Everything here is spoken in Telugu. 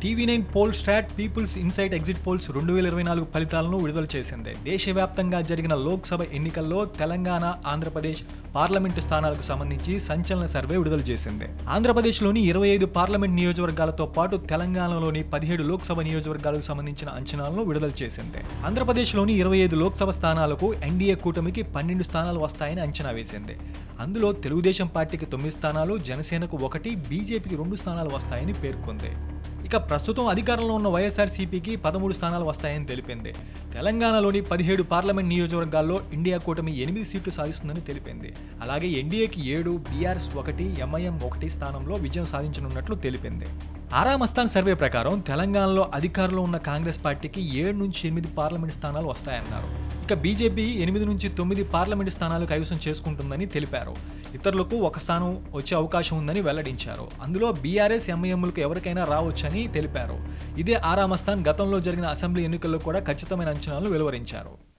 TV nine poll strat people's insight exit polls రెండు వేల ఇరవై నాలుగు ఫలితాలను విడుదల చేసింది. దేశవ్యాప్తంగా జరిగిన లోక్సభ ఎన్నికల్లో తెలంగాణ ఆంధ్రప్రదేశ్ పార్లమెంటు స్థానాలకు సంబంధించి సంచలన సర్వే విడుదల చేసింది. ఆంధ్రప్రదేశ్లోని ఇరవై ఐదు పార్లమెంట్ నియోజకవర్గాలతో పాటు తెలంగాణలోని పదిహేడు లోక్సభ నియోజకవర్గాలకు సంబంధించిన అంచనాలను విడుదల చేసింది. ఆంధ్రప్రదేశ్లోని ఇరవై ఐదు లోక్సభ స్థానాలకు ఎన్డీఏ కూటమికి పన్నెండు స్థానాలు వస్తాయని అంచనా వేసింది. అందులో తెలుగుదేశం పార్టీకి తొమ్మిది స్థానాలు జనసేనకు ఒకటి బీజేపీకి రెండు స్థానాలు వస్తాయని పేర్కొంది. ఇక ప్రస్తుతం అధికారంలో ఉన్న వైఎస్ఆర్సీపీకి పదమూడు స్థానాలు వస్తాయని తెలిపింది. తెలంగాణలోని పదిహేడు పార్లమెంట్ నియోజకవర్గాల్లో ఇండియా కూటమి ఎనిమిది సీట్లు సాధిస్తుందని తెలిపింది. అలాగే ఎన్డీఏకి ఏడు బీఆర్ఎస్ ఒకటి ఎంఐఎం ఒకటి స్థానంలో విజయం సాధించనున్నట్లు తెలిపింది. ఆరామస్థాన్ సర్వే ప్రకారం తెలంగాణలో అధికారంలో ఉన్న కాంగ్రెస్ పార్టీకి ఏడు నుంచి ఎనిమిది పార్లమెంట్ స్థానాలు వస్తాయన్నారు. ఇక బీజేపీ ఎనిమిది నుంచి తొమ్మిది పార్లమెంట్ స్థానాలు కైవసం చేసుకుంటుందని తెలిపారు. ఇతరులకు ఒక స్థానం వచ్చే అవకాశం ఉందని వెల్లడించారు. అందులో బీఆర్ఎస్ ఎంఐఎంలకు ఎవరికైనా రావచ్చని తెలిపారు. ఇదే ఆరామస్థాన్ గతంలో జరిగిన అసెంబ్లీ ఎన్నికల్లో కూడా ఖచ్చితమైన అంచనాలను వెలువరించారు.